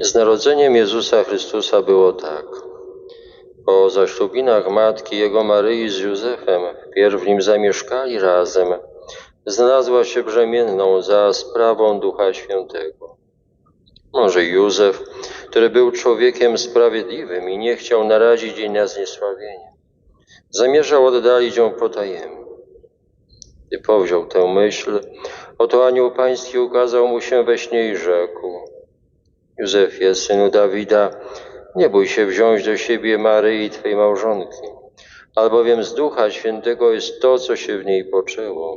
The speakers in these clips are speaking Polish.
Z narodzeniem Jezusa Chrystusa było tak. Po zaślubinach matki jego Maryi z Józefem, wpierw nim zamieszkali razem, znalazła się brzemienną za sprawą Ducha Świętego. Może Józef, który był człowiekiem sprawiedliwym i nie chciał narazić jej na zniesławienie, zamierzał oddalić ją potajemnie. Gdy powziął tę myśl, oto anioł pański ukazał mu się we śnie i rzekł Józefie, synu Dawida, nie bój się wziąć do siebie Maryi, Twej małżonki, albowiem z Ducha Świętego jest to, co się w niej poczęło.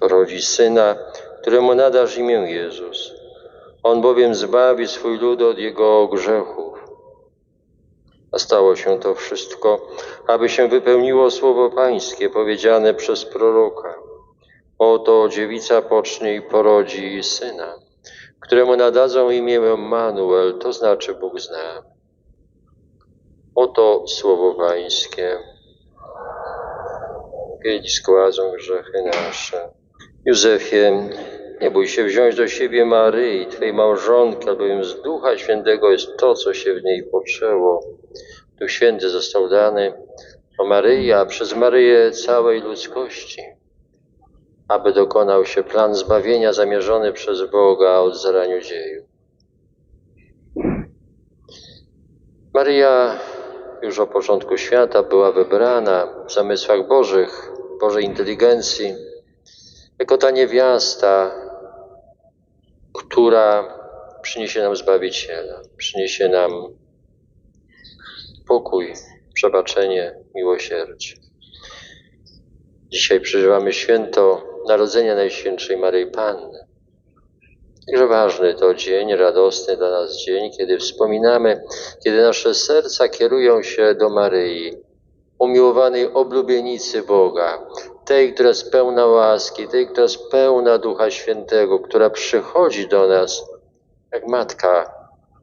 Porodzi syna, któremu nadasz imię Jezus. On bowiem zbawi swój lud od jego grzechów. A stało się to wszystko, aby się wypełniło słowo Pańskie powiedziane przez proroka. Oto dziewica pocznie i porodzi syna, któremu nadadzą imię Manuel, to znaczy Bóg z nami. Oto słowo Pańskie. Kiedy składzą grzechy nasze. Józefie, nie bój się wziąć do siebie Maryi, Twej małżonki, albowiem z Ducha Świętego jest to, co się w niej poczęło. Duch Święty został dany o Maryi, a przez Maryję całej ludzkości, aby dokonał się plan zbawienia zamierzony przez Boga od zaraniu dziejów. Maryja już od początku świata była wybrana w zamysłach Bożych, Bożej inteligencji, jako ta niewiasta, która przyniesie nam Zbawiciela, przyniesie nam pokój, przebaczenie, miłosierdzie. Dzisiaj przeżywamy święto Narodzenia Najświętszej Maryi Panny. Jakże ważny to dzień, radosny dla nas dzień, kiedy wspominamy, kiedy nasze serca kierują się do Maryi, umiłowanej oblubienicy Boga, tej, która jest pełna łaski, tej, która jest pełna Ducha Świętego, która przychodzi do nas jak matka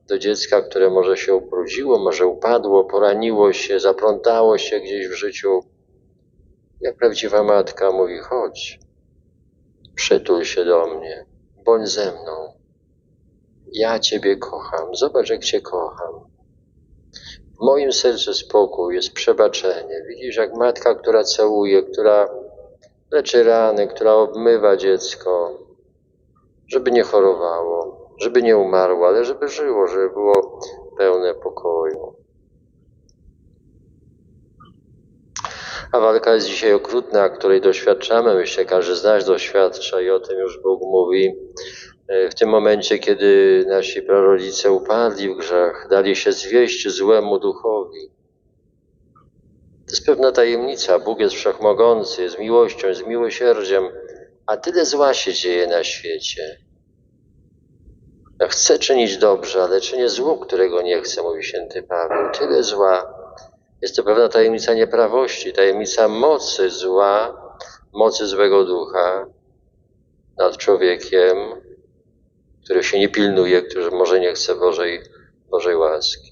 do dziecka, które może się ubrudziło, może upadło, poraniło się, zaplątało się gdzieś w życiu. Jak prawdziwa matka mówi: chodź, przytul się do mnie, bądź ze mną. Ja Ciebie kocham, zobacz, jak Cię kocham. W moim sercu spokój jest przebaczenie. Widzisz, jak matka, która całuje, która leczy rany, która obmywa dziecko, żeby nie chorowało, żeby nie umarło, ale żeby żyło, żeby było pełne pokoju. A walka jest dzisiaj okrutna, której doświadczamy. Myślę, każdy z nas doświadcza i o tym już Bóg mówi. W tym momencie, kiedy nasi prarodice upadli w grzech, dali się zwieść złemu duchowi. To jest pewna tajemnica. Bóg jest wszechmogący, jest miłością, jest miłosierdziem, a tyle zła się dzieje na świecie. Chce czynić dobrze, ale czynię zło, którego nie chce, mówi święty Paweł. Tyle zła. Jest to pewna tajemnica nieprawości, tajemnica mocy zła, mocy złego ducha nad człowiekiem, który się nie pilnuje, który może nie chce Bożej, Bożej łaski.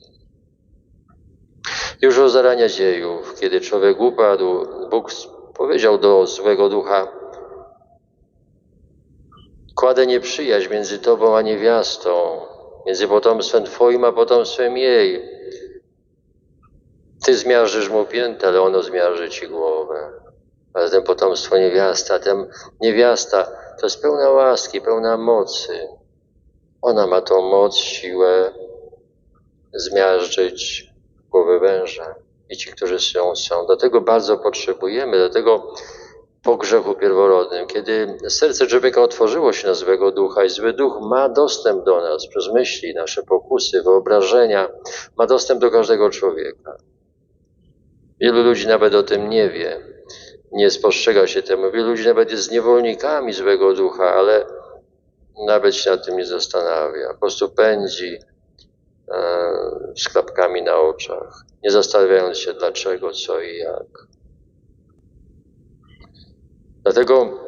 Już od zarania dziejów, kiedy człowiek upadł, Bóg powiedział do złego ducha: Kładę nieprzyjaźń między tobą a niewiastą, między potomstwem twoim a potomstwem jej. Ty zmiażdżysz mu piętę, ale ono zmiażdży ci głowę. Ale ten potomstwo niewiasta, ten niewiasta to jest pełna łaski, pełna mocy. Ona ma tą moc, siłę zmiażdżyć głowy węża i ci, którzy są, są. Dlatego bardzo potrzebujemy, dlatego po grzechu pierworodnym, kiedy serce człowieka otworzyło się na złego ducha i zły duch ma dostęp do nas przez myśli, nasze pokusy, wyobrażenia, ma dostęp do każdego człowieka. Wielu ludzi nawet o tym nie wie, nie spostrzega się temu. Wielu ludzi nawet jest niewolnikami złego ducha, ale nawet się nad tym nie zastanawia. Po prostu pędzi e, z klapkami na oczach, nie zastanawiając się dlaczego, co i jak. Dlatego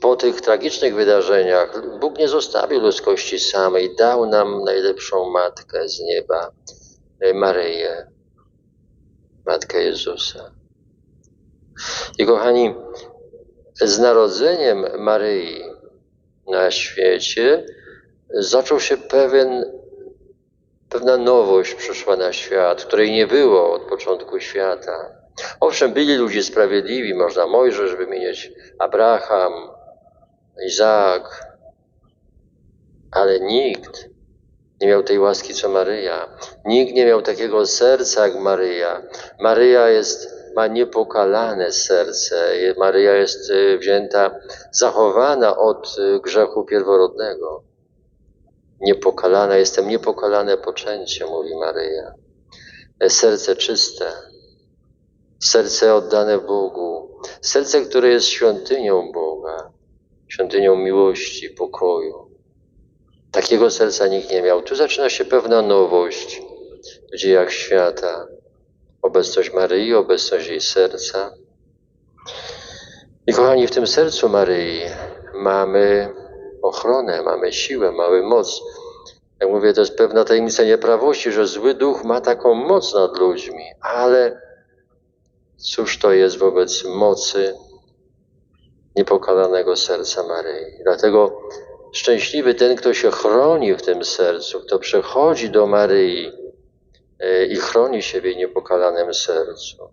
po tych tragicznych wydarzeniach Bóg nie zostawił ludzkości samej, dał nam najlepszą matkę z nieba, Maryję, matkę Jezusa. I kochani, z narodzeniem Maryi na świecie zaczął się pewien, pewna nowość przyszła na świat, której nie było od początku świata. Owszem, byli ludzie sprawiedliwi, można Mojżesz wymienić, Abraham, Izaak, ale nikt nie miał tej łaski co Maryja. Nikt nie miał takiego serca jak Maryja. Maryja jest, ma niepokalane serce. Maryja jest y, wzięta, zachowana od y, grzechu pierworodnego. Niepokalana, jestem niepokalane poczęcie, mówi Maryja. E, serce czyste, serce oddane Bogu, serce, które jest świątynią Boga, świątynią miłości, pokoju. Takiego serca nikt nie miał. Tu zaczyna się pewna nowość w dziejach świata. Obecność Maryi, obecność jej serca. I kochani, w tym sercu Maryi mamy ochronę, mamy siłę, mamy moc. Jak mówię, to jest pewna tajemnica nieprawości, że zły duch ma taką moc nad ludźmi, ale cóż to jest wobec mocy niepokalanego serca Maryi? Dlatego Szczęśliwy ten, kto się chroni w tym sercu, kto przychodzi do Maryi e, i chroni się w jej niepokalanym sercu.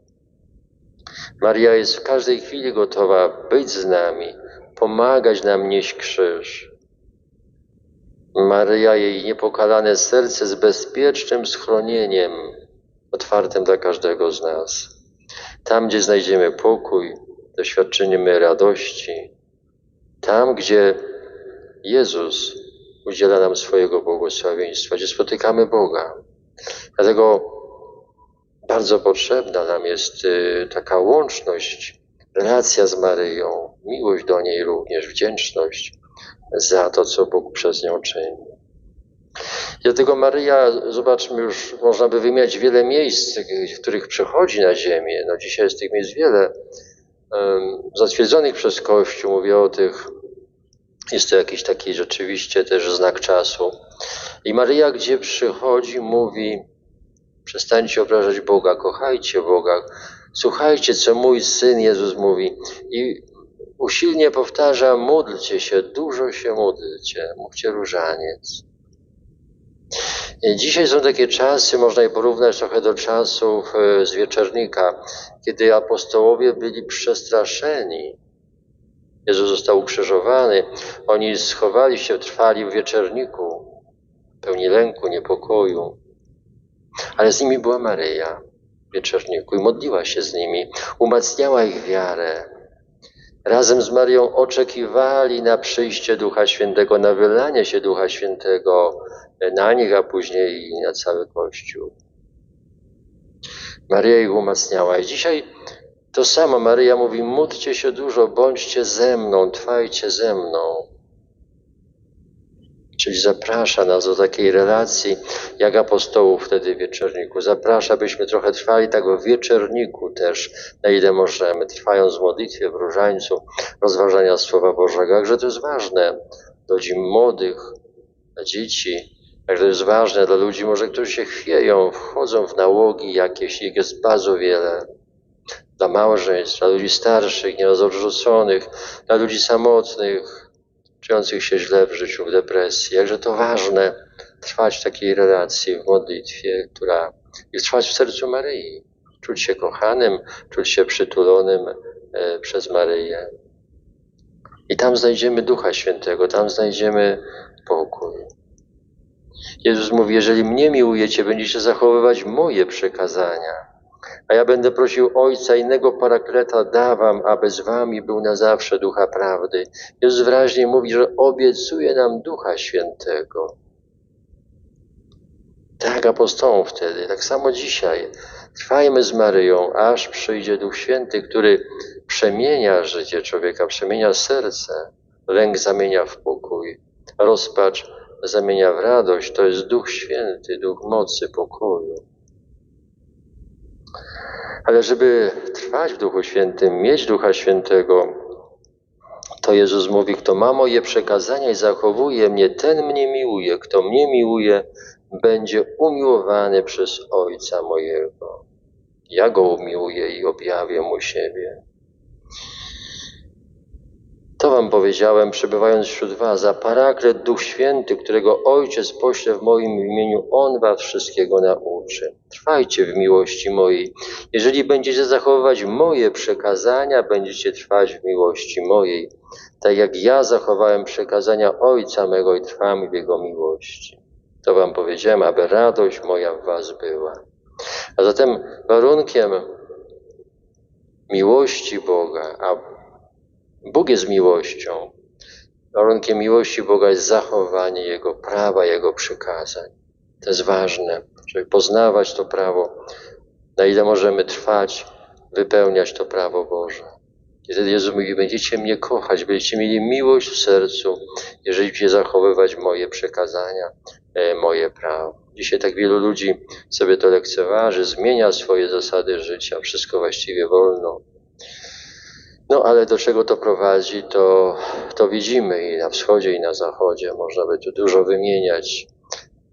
Maria jest w każdej chwili gotowa być z nami, pomagać nam nieść krzyż. Maryja, jej niepokalane serce z bezpiecznym schronieniem, otwartym dla każdego z nas. Tam, gdzie znajdziemy pokój, doświadczymy radości, tam, gdzie Jezus udziela nam swojego błogosławieństwa, gdzie spotykamy Boga. Dlatego bardzo potrzebna nam jest y, taka łączność, relacja z Maryją, miłość do niej również, wdzięczność za to, co Bóg przez nią czyni. Dlatego Maryja, zobaczmy już, można by wymieniać wiele miejsc, w których przychodzi na ziemię. No dzisiaj jest tych miejsc wiele, zatwierdzonych przez Kościół. Mówię o tych jest to jakiś taki rzeczywiście też znak czasu. I Maryja, gdzie przychodzi, mówi: Przestańcie obrażać Boga, kochajcie Boga, słuchajcie, co mój syn Jezus mówi. I usilnie powtarza: módlcie się, dużo się módlcie, mówcie różaniec. I dzisiaj są takie czasy, można je porównać trochę do czasów e, z wieczernika, kiedy apostołowie byli przestraszeni Jezus został ukrzyżowany. Oni schowali się, trwali w wieczerniku, pełni lęku, niepokoju. Ale z nimi była Maryja w wieczerniku i modliła się z nimi, umacniała ich wiarę. Razem z Marią oczekiwali na przyjście Ducha Świętego, na wylanie się Ducha Świętego na nich, a później na cały Kościół. Maria ich umacniała. I dzisiaj to samo Maryja mówi: módlcie się dużo, bądźcie ze mną, trwajcie ze mną. Czyli zaprasza nas do takiej relacji, jak apostołów wtedy w wieczorniku. Zaprasza, byśmy trochę trwali tak w wieczorniku też, na ile możemy, trwając w modlitwie, w różańcu, rozważania Słowa Bożego. Jakże to jest ważne dla ludzi młodych, dla dzieci, Także to jest ważne dla ludzi, może którzy się chwieją, wchodzą w nałogi jakieś, ich jest bardzo wiele dla małżeństw, dla ludzi starszych, nieraz odrzuconych, dla ludzi samotnych, czujących się źle w życiu, w depresji. Jakże to ważne trwać w takiej relacji, w modlitwie, która jest trwać w sercu Maryi. Czuć się kochanym, czuć się przytulonym e, przez Maryję. I tam znajdziemy Ducha Świętego, tam znajdziemy pokój. Jezus mówi, jeżeli mnie miłujecie, będziecie zachowywać moje przekazania. A ja będę prosił Ojca, innego parakleta dawam, aby z wami był na zawsze Ducha Prawdy. Jezus wyraźnie mówi, że obiecuje nam Ducha Świętego. Tak apostołom wtedy, tak samo dzisiaj. Trwajmy z Maryją, aż przyjdzie Duch Święty, który przemienia życie człowieka, przemienia serce. Lęk zamienia w pokój, rozpacz zamienia w radość. To jest Duch Święty, Duch mocy, pokoju. Ale żeby trwać w Duchu Świętym, mieć Ducha Świętego, to Jezus mówi, kto ma moje przekazania i zachowuje mnie, ten mnie miłuje. Kto mnie miłuje, będzie umiłowany przez Ojca mojego. Ja go umiłuję i objawię mu siebie. To wam powiedziałem, przebywając wśród was, a paraklet Duch Święty, którego Ojciec pośle w moim imieniu, On was wszystkiego nauczy. Trwajcie w miłości mojej. Jeżeli będziecie zachowywać moje przekazania, będziecie trwać w miłości mojej, tak jak ja zachowałem przekazania Ojca mego i trwam w Jego miłości. To wam powiedziałem, aby radość moja w was była. A zatem warunkiem miłości Boga, a Bóg jest miłością. Warunkiem miłości Boga jest zachowanie Jego prawa, Jego przykazań. To jest ważne, żeby poznawać to prawo, na ile możemy trwać, wypełniać to prawo Boże. I wtedy Jezus mówi, będziecie mnie kochać, będziecie mieli miłość w sercu, jeżeli będziecie zachowywać moje przekazania, e, moje prawo. Dzisiaj tak wielu ludzi sobie to lekceważy, zmienia swoje zasady życia, wszystko właściwie wolno. No ale do czego to prowadzi, to, to widzimy i na wschodzie, i na zachodzie. Można by tu dużo wymieniać.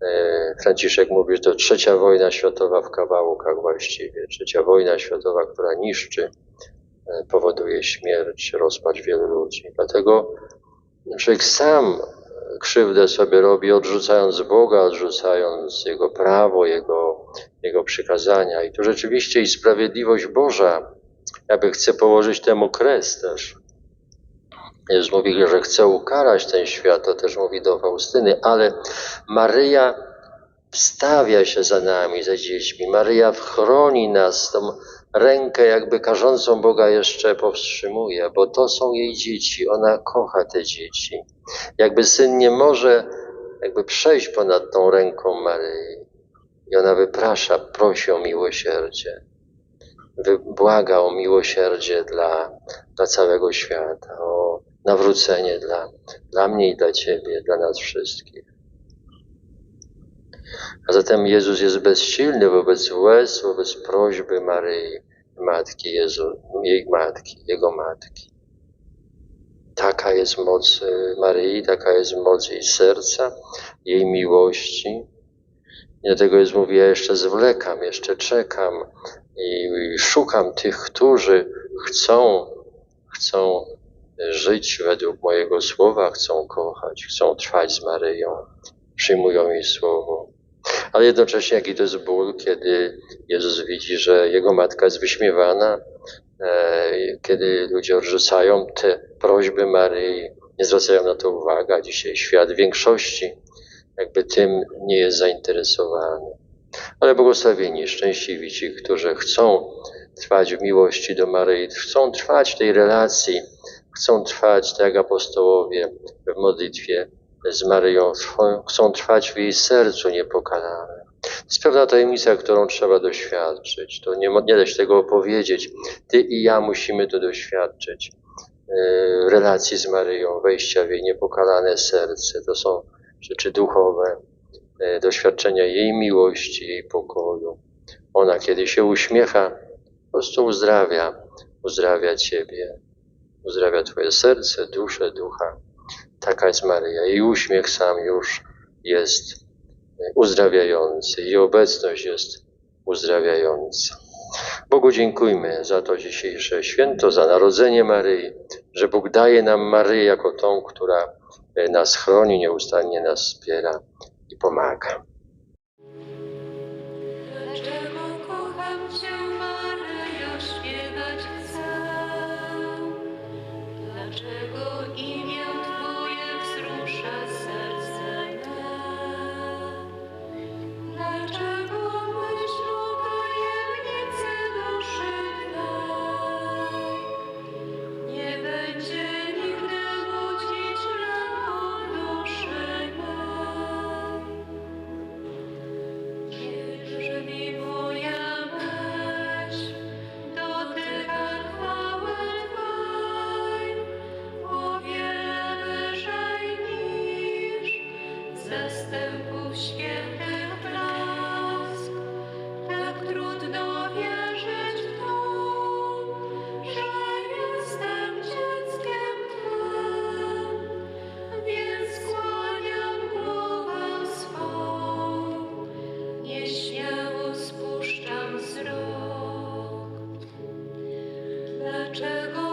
E, Franciszek mówi, że to trzecia wojna światowa w kawałkach właściwie. Trzecia wojna światowa, która niszczy, e, powoduje śmierć, rozpacz wielu ludzi. Dlatego człowiek sam krzywdę sobie robi, odrzucając Boga, odrzucając Jego prawo, Jego, Jego przykazania. I tu rzeczywiście i sprawiedliwość Boża jakby chce położyć temu kres też. Jezus mówi, że chce ukarać ten świat, to też mówi do Faustyny, ale Maryja wstawia się za nami, za dziećmi. Maryja chroni nas, tą rękę jakby karzącą Boga jeszcze powstrzymuje, bo to są jej dzieci, ona kocha te dzieci. Jakby syn nie może jakby przejść ponad tą ręką Maryi. I ona wyprasza, prosi o miłosierdzie błaga o miłosierdzie dla, dla całego świata, o nawrócenie dla, dla mnie i dla Ciebie, dla nas wszystkich. A zatem Jezus jest bezsilny wobec łez, wobec prośby Maryi, matki Jezu, jej matki, Jego matki. Taka jest moc y, Maryi, taka jest moc jej serca, jej miłości. I dlatego Jezus mówi, ja jeszcze zwlekam, jeszcze czekam, i szukam tych, którzy chcą, chcą żyć według mojego słowa, chcą kochać, chcą trwać z Maryją, przyjmują jej słowo. Ale jednocześnie jaki to jest ból, kiedy Jezus widzi, że jego matka jest wyśmiewana, e, kiedy ludzie odrzucają te prośby Maryi, nie zwracają na to uwagi. Dzisiaj świat w większości jakby tym nie jest zainteresowany. Ale błogosławieni, szczęśliwi ci, którzy chcą trwać w miłości do Maryi, chcą trwać w tej relacji, chcą trwać, tak jak apostołowie w modlitwie z Maryją, chcą trwać w jej sercu niepokalane. To jest pewna tajemnica, którą trzeba doświadczyć. To nie, nie da się tego opowiedzieć. Ty i ja musimy to doświadczyć. E, relacji z Maryją, wejścia w jej niepokalane serce. To są rzeczy duchowe. E, doświadczenia jej miłości, jej pokoju. Ona, kiedy się uśmiecha, po prostu uzdrawia, uzdrawia Ciebie, uzdrawia Twoje serce, duszę, ducha. Taka jest Maryja. Jej uśmiech sam już jest e, uzdrawiający, jej obecność jest uzdrawiająca. Bogu dziękujmy za to dzisiejsze święto, za narodzenie Maryi, że Bóg daje nam Maryję jako tą, która e, nas chroni, nieustannie nas wspiera i pomaga. Dlaczego kocham Cię, Maryjo, śpiewać chcę? Dlaczego Dlaczego?